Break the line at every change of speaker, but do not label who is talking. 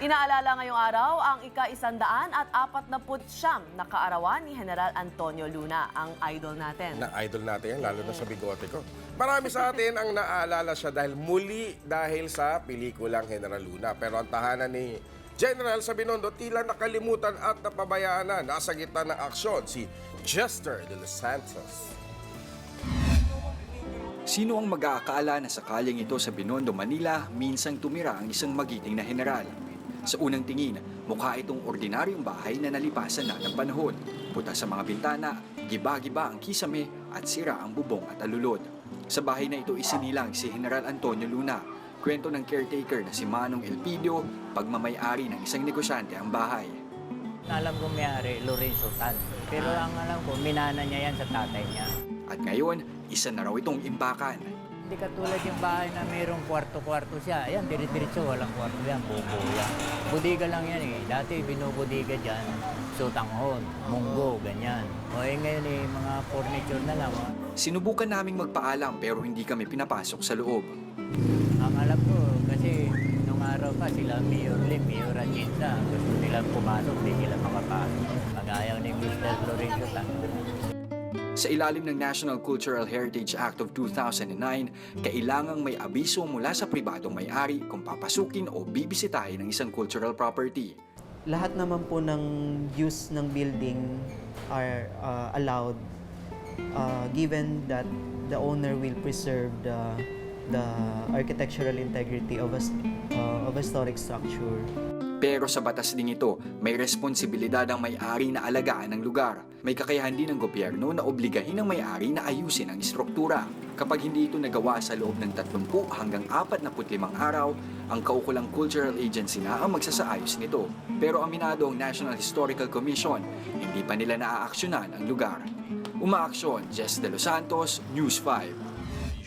Inaalala ngayong araw ang ika-isandaan at apat na siyam na kaarawan ni General Antonio Luna, ang idol natin.
Na idol natin yan, lalo na sa bigote ko. Marami sa atin ang naaalala siya dahil muli dahil sa pelikulang General Luna. Pero ang tahanan ni General sa Binondo tila nakalimutan at napabayaan na nasa gitna ng aksyon si Jester de los Santos.
Sino ang mag-aakala na sakaling ito sa Binondo, Manila, minsang tumira ang isang magiting na general? Sa unang tingin, mukha itong ordinaryong bahay na nalipasan na ng panahon. Puta sa mga bintana, giba-giba ang kisame at sira ang bubong at alulod. Sa bahay na ito isinilang si General Antonio Luna. Kwento ng caretaker na si Manong Elpidio, pagmamayari ng isang negosyante ang bahay.
Alam ko may-ari, Lorenzo Tan. Pero ang alam ko, minana niya yan sa tatay niya.
At ngayon, isa na raw itong imbakan.
Hindi katulad yung bahay na mayroong kwarto-kwarto siya. Ayan, dire-diretso, walang kwarto yan, bubo yan. Budiga lang yan eh. Dati binubudiga dyan, sutanghon, munggo, ganyan. O eh ngayon eh, mga furniture na lang. ah.
Sinubukan naming magpaalam pero hindi kami pinapasok sa loob.
Ang alam ko, kasi nung araw pa sila Mayor Lim, Mayor Atienza, gusto nilang pumasok, hindi sila makapasok. Pag-ayaw ni Mr. Lorenzo Tan.
Sa ilalim ng National Cultural Heritage Act of 2009, kailangang may abiso mula sa pribadong may-ari kung papasukin o bibisitahin ng isang cultural property.
lahat naman po ng use ng building are uh, allowed uh, given that the owner will preserve the the architectural integrity of a uh, of a historic structure.
Pero sa batas ding ito, may responsibilidad ang may-ari na alagaan ng lugar. May kakayahan din ng gobyerno na obligahin ang may-ari na ayusin ang istruktura. Kapag hindi ito nagawa sa loob ng 30 hanggang 45 araw, ang kaukulang cultural agency na ang magsasaayos nito. Pero aminado ang National Historical Commission, hindi pa nila naaaksyonan ang lugar. Umaaksyon, Jess De Los Santos, News 5.